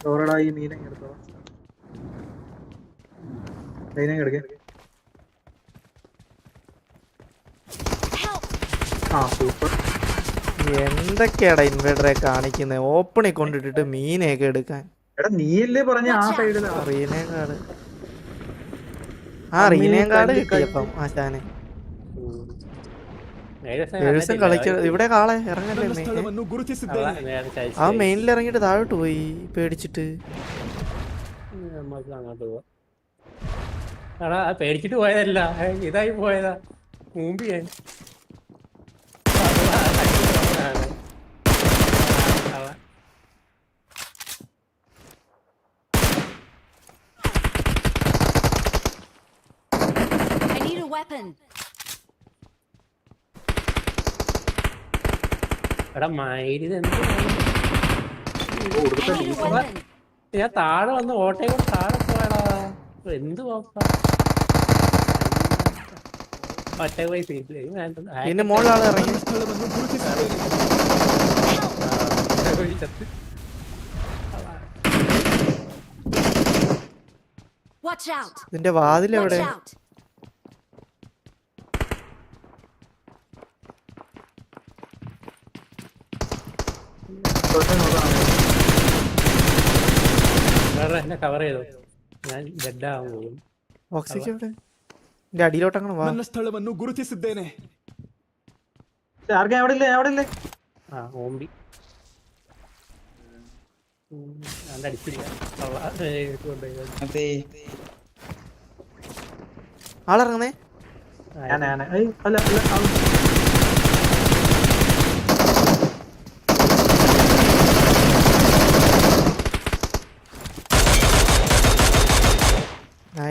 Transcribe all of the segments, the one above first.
ഡോറടാ ഈ മീനെ എടുത്തോ മീനെ എടുക്കേ. ആ സൂപ്പർ എന്തൊക്കെയാടാ ഇൻവേർട്ടറെ കാണിക്കുന്നത് ഓപ്പണി കൊണ്ടിട്ടിട്ട് മീനെയൊക്കെ എടുക്കാൻ. എടാ നീയല്ലേ പറഞ്ഞ ആ സൈഡിൽ റീനേം കാർഡ് ആ റീനേം കാർഡ് കിട്ടിയപ്പം ആശാന് എഴുസൻ കളിക്കരുത് ഇവിടെ കാളെ ഇറങ്ങല്ലേ ആ മെയിനിൽ ഇറങ്ങിട്ട് താഴോട്ട് പോയി പേടിച്ചിട്ട്. അങ്ങോട്ട് പോവാ. പേടിച്ചിട്ട് പോയതല്ല. ഇതായി പോയതാ. മുമ്പ് ഞാൻ. Weapon. എടാ മയിൽ ഞാൻ താഴെ വന്ന് ഓട്ടയെ കൊണ്ട് താഴെ പോയടാ. എന്ത് പാപ്പ ഒറ്റ പോയി ഇറങ്ങി. ഇതിന്റെ വാതിലെവിടെ? Watch എവിടെ out! വേറെ എന്നെ കവർ ചെയ്തു ഞാൻ ഡെഡ് ആവാൻ പോകും ഓക്സിക്ക് എവിടെ ഇതിന്റെ അടിയിലോട്ടങ്ങനെ വാ ನನ್ನ ಸ್ಥಳವನ್ನು ಗುರುತಿಸಿದ್ದೇನೆ ആർക്കാ എവിടെ ഇല്ലേ എവിടെ ഇല്ലേ ആ ഓമ്പി അത് അടിച്ചില്ല കള്ള. ഏ, ഇത് കൊണ്ടുപോയി. ആളിറങ്ങുന്നേ ഞാൻ ഞാൻ ഏയ് അല്ല അല്ല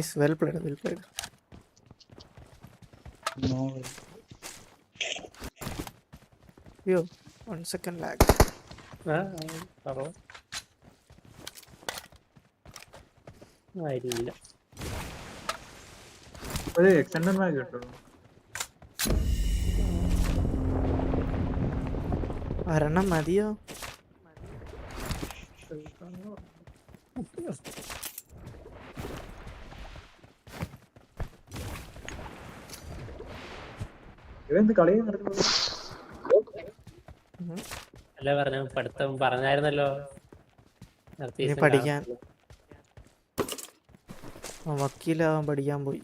nice well played well played അയ്യോ വൺ സെക്കൻഡ് ലാഗ് ആ, ആ, കള്ള. ആ, ഇല്ല. ഒരു എക്സ്റ്റൻഡ് ബാഗ് കിട്ടും? ഒരെണ്ണം മതിയോ? ഇവന്ത് കളിയും നടക്കുന്നത്? അല്ല പറഞ്ഞ. പഠിത്തം പറഞ്ഞായിരുന്നല്ലോ. പഠിക്കാൻ. വക്കീലാവാൻ പഠിക്കാൻ പോയി.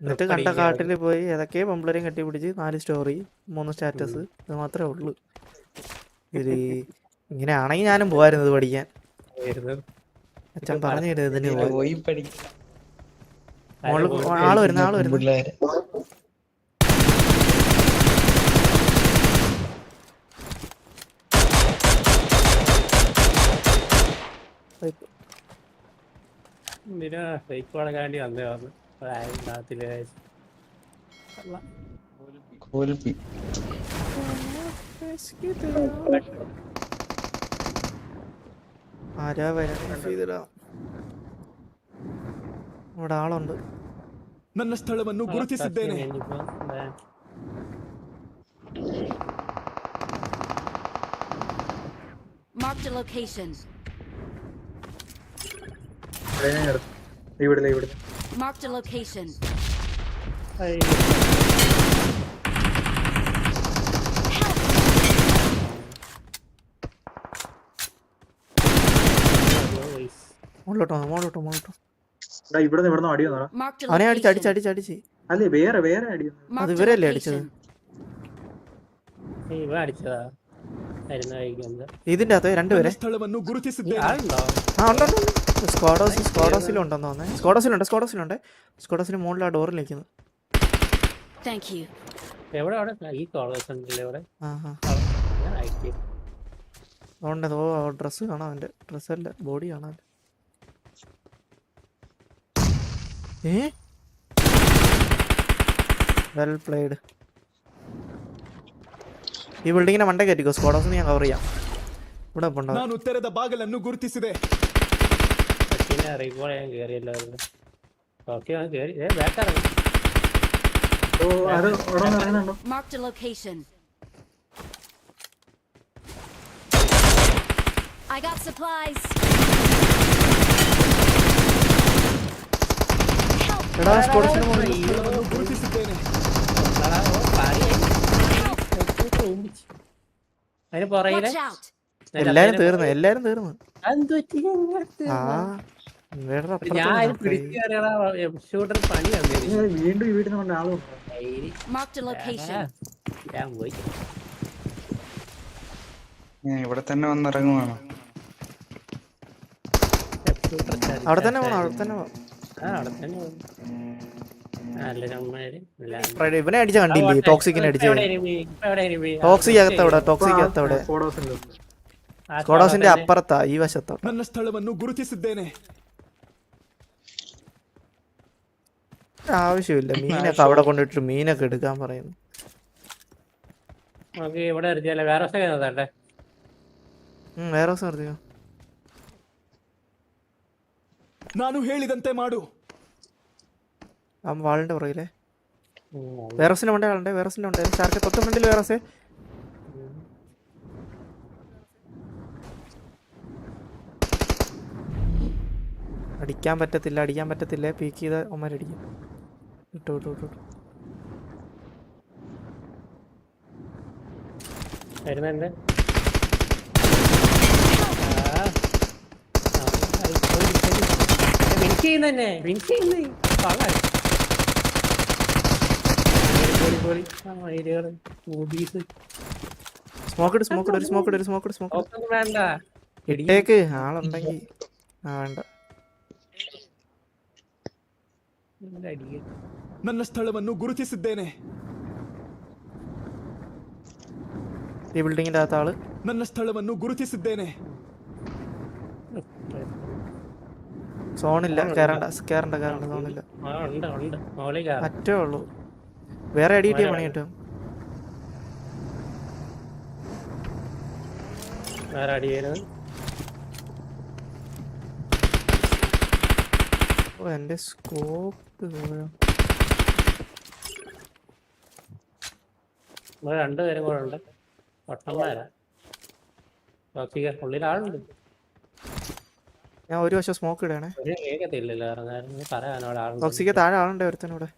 എന്നിട്ട് കണ്ട കാട്ടിൽ പോയി ഏതൊക്കെ പെമ്പിളരെയും കെട്ടിപ്പിടിച്ച് നാല് സ്റ്റോറി മൂന്ന് സ്റ്റാറ്റസ് ഇത് മാത്രമേ ഉള്ളൂ. ഇത് ഇങ്ങനെ ആണെങ്കിൽ ഞാനും പോവായിരുന്നു ഇത് പഠിക്കാൻ. അച്ഛൻ പറഞ്ഞു തരും പോയി പഠിക്കാം ആൾ വരുന്ന ആൾ വരുന്ന. എന്തിനാ ഫേക്ക് കൊടുക്കാണ്ടി വന്നേ വന്ന്? നാട്ടിൽ കോൽപ്പി ആരാ വരാൻ ചെയ്തിടാം ഇവിടെ ആളുണ്ട് ನನ್ನ ಸ್ಥಳವನ್ನು ಗುರುತಿಸಿದ್ದೇನೆ Marked a location. ഇവിടെ ഞാൻ എടുത്തു ഇവിടെ ഇവിടെ Marked a location. മുകളിലോട്ടോ മുകളിലോട്ടോ മുകളിലോട്ടോ എടാ ഇവിടെ ഇവിടെ അടി അവനെ അടിച്ച് അടിച്ച് അടിച്ച് അടിച്ച്. അല്ലേ വേറെ വേറെ അടി അത് ഇവരല്ലേ അടിച്ചത്? ഇതിന്റെ അകത്ത് രണ്ടുപേരെ. ഡോറിൽ നിൽക്കുന്നു. ഡ്രസ് കാണാം അവന്റെ ഡ്രസ്സല്ല ബോഡി കാണാൻ വെൽ പ്ലേഡ് ഈ ബിൽഡിങ്ങിനെ മണ്ട കയറ്റിക്കോ. സ്കോഡോസ് ഞാൻ കവർ ചെയ്യാം. ഇവിടെ ഞാൻ ഞാൻ ഓ mark the location I got supplies. എടാ സ്പോർട്സിന് അതിന് പുറകിൽ എല്ലാരും തീർന്നു എല്ലാരും തീർന്നു. വീണ്ടും ഞാൻ ഇവിടെ തന്നെ വന്നിറങ്ങുവാണോ. അവിടെ തന്നെ പോണോ അവിടെ തന്നെ പോണോ. ആ അവിടെ തന്നെ പോയി. നല്ല ചമ്മല് എല്ലാം. ഫ്രൈഡേ ഇവനെ അടിച്ച കണ്ടില്ലേ ഇപ്പൊ ടോക്സിക്കിനെ അടിച്ച് എവിടെ enemy? ഇപ്പൊ എവിടെ enemy? ആ, ടോക്സിക് അകത്തവിടെ ടോക്സിക് അകത്തവിടെ ഫോട്ടോസിലുണ്ട് ആ സ്കോഡോസിന്റെ സ്കോഡോസിന്റെ അപ്പുറത്താ ഈ വശത്തോട്ട് ನನ್ನ ಸ್ಥಳವನ್ನು ಗುರುತಿಸಿದ್ದೇನೆ ആവശ്യമില്ല മീനൊക്കെ അവിടെ കൊണ്ടിട്ട് മീനൊക്കെ എടുക്കാൻ പറയുന്നു നമുക്ക് ഇവിടെ എടുത്തില്ല വേറെ ദിവസം നോക്കട്ടെ ഉം, വേറെ ദിവസം നിർത്തിയോ ನಾನು ಹೇಳಿದಂತೆ ಮಾಡು ആ വാളിന്റെ പുറകിലെ വേറസിന്റെ ഉണ്ട് ആളുണ്ട് വേറസിന്റെ ഉണ്ട് ഷാർക്ക് തൊട്ട് ഫ്രണ്ടിൽ വേറസേ അടിക്കാൻ പറ്റത്തില്ല അടിക്കാൻ പറ്റത്തില്ല പീക്ക് ചെയ്ത ഒമാരടിക്കും ഇട്ടു ഇട്ടു ഇട്ടു ഇട്ടു. വരുന്നുണ്ട് ആ. ആ, ആയി, പോയി, പോയി. വിൻ ചെയ്യുന്ന തന്നെ വിൻ ചെയ്യുന്ന കള്ളൻ. Poly, poly. ആ, മയിലുകള്, ഊബീസ്. സ്മോക്ക് ഇട് സ്മോക്ക് ഇട് ഒരു സ്മോക്ക് ഇട് ഒരു സ്മോക്ക് ഇട് സ്മോക്ക് ഇട്. ഒന്നും വേണ്ട ഇട്ടേക്ക് ആളുണ്ടെങ്കിൽ ആ വേണ്ട നല്ല അടിയ. ನನ್ನ ಸ್ಥಳವನ್ನು ಗುರುತಿಸಿದ್ದೇನೆ ഈ ബിൽഡിങ്ങിന്റെ അകത്ത് ആള് ನನ್ನ ಸ್ಥಳವನ್ನು ಗುರುತಿಸಿದ್ದೇನೆ സോണില്ല. കയറണ്ട കയറണ്ട കയറണ്ട സോണില്ല. അറ്റേ ഉള്ളൂ. വേറെ എഡി കിട്ടിയ പണി കിട്ടും. വേറെ അടി വരുന്നത് ഓ എന്റെ സ്കോപ്പ് രണ്ടുപേരും കൂടെ ഉണ്ട്. പട്ടം ടോക്സിക ഉള്ളിൽ ആളുണ്ട്. ഞാൻ ഒരു വശം സ്മോക്ക് ഇടണേ ടോക്സിക്ക് താഴെ ആളുണ്ട് ഒരുത്തനൂടെ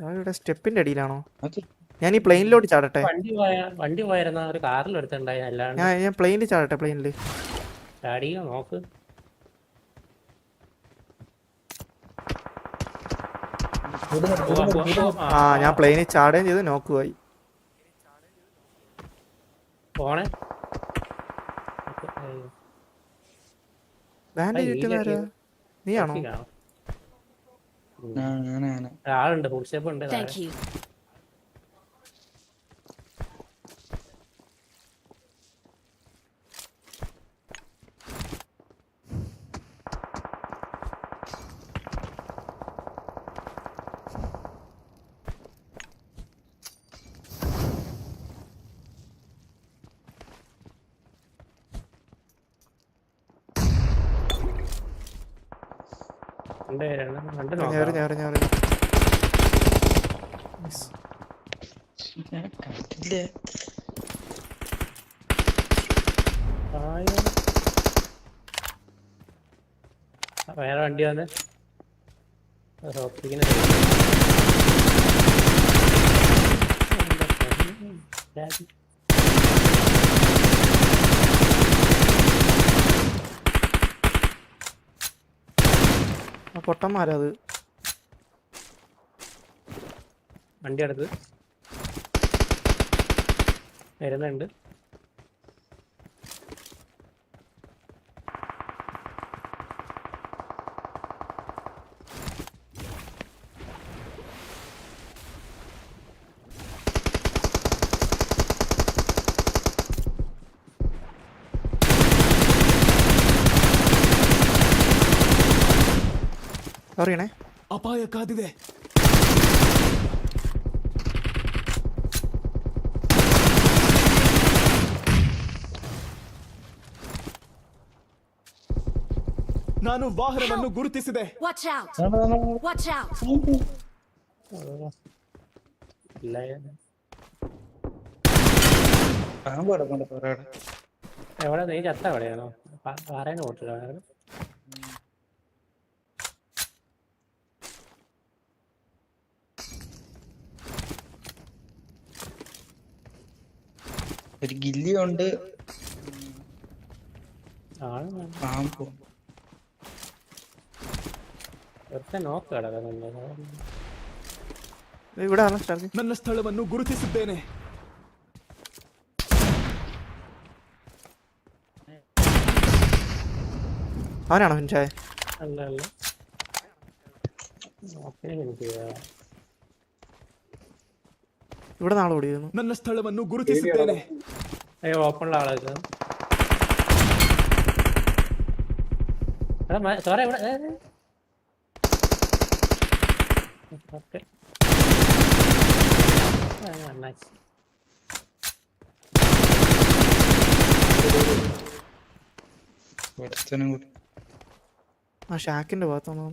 ഇവിടെ. സ്റ്റെപ്പിന്റെ അടിയിലാണോ? ഞാൻ ഈ പ്ലെയിനിലോട്ട് ചാടട്ടെ. വണ്ടി പോയ വണ്ടി പോയിരുന്ന ഒരു കാറിൽ അല്ലാണ്ട് ഞാൻ ഞാൻ പ്ലെയിനിൽ ചാടട്ടെ പ്ലെയിനിൽ ചാടിയോ നോക്ക്. ആ ഞാൻ പ്ലെയിനിൽ ചാടുകയും ചെയ്ത് നോക്കുവായി. പോണേ? നീയാണോ? ആളുണ്ട് ഫുൾ സ്റ്റെപ്പ് ഉണ്ട് Thank you. രണ്ട് വേറെ വണ്ടി വന്ന്. ടോക്സിക്കിന് ആ പൊട്ടന്മാരാ അത് വണ്ടി അടുത്ത്. വരുന്നുണ്ട്. അറിയണേ ಅಪಾಯ ಕಾದಿದೆ ನಾನು ವಾಹನವನ್ನು ಗುರುತಿಸಿದೆ Watch out! Watch out! ഇല്ല പാമ്പ് കിടപ്പുണ്ട് കുറെ എവിടെ നീ ചത്ത എവിടെയാണോ പറയുന്ന കൂട്ടില്ല ഒരു ഗില്ലിയുണ്ട് ആണ് വേണ്ട. പാമ്പും ഒരുത്തൻ നോക്ക് കിടക്കുന്നുണ്ട് ഇത് ഇവിടെ ആണ് സ്റ്റാർക്ക് ನನ್ನ ಸ್ಥಳವನ್ನು ಗುರುತಿಸಿದ್ದೇನೆ അവനാണോ ഫിൻഷായ അല്ല അല്ല നോക്കിയാ എനിക്ക് ഇവിടെ നാളെ ഓടിയിരുന്നു ನನ್ನ ಸ್ಥಳವನ್ನು ಗುರುತಿಸಿದ್ದೇನೆ ഏ ഓപ്പണിലുള്ള ആളൊക്കെ എടാ മ- സോറി ഇവിടെ ഏ, ഏ. ഓക്കേ. ആ, nice. ഒരുത്തനും കൂടി ആ ഷാക്കിന്റെ ഭാഗത്താണ്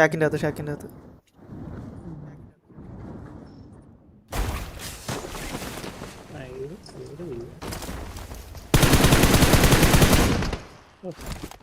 ഷാക്കിന്റെ അകത്ത് ഷാക്കിന്റെ അകത്ത് Oh.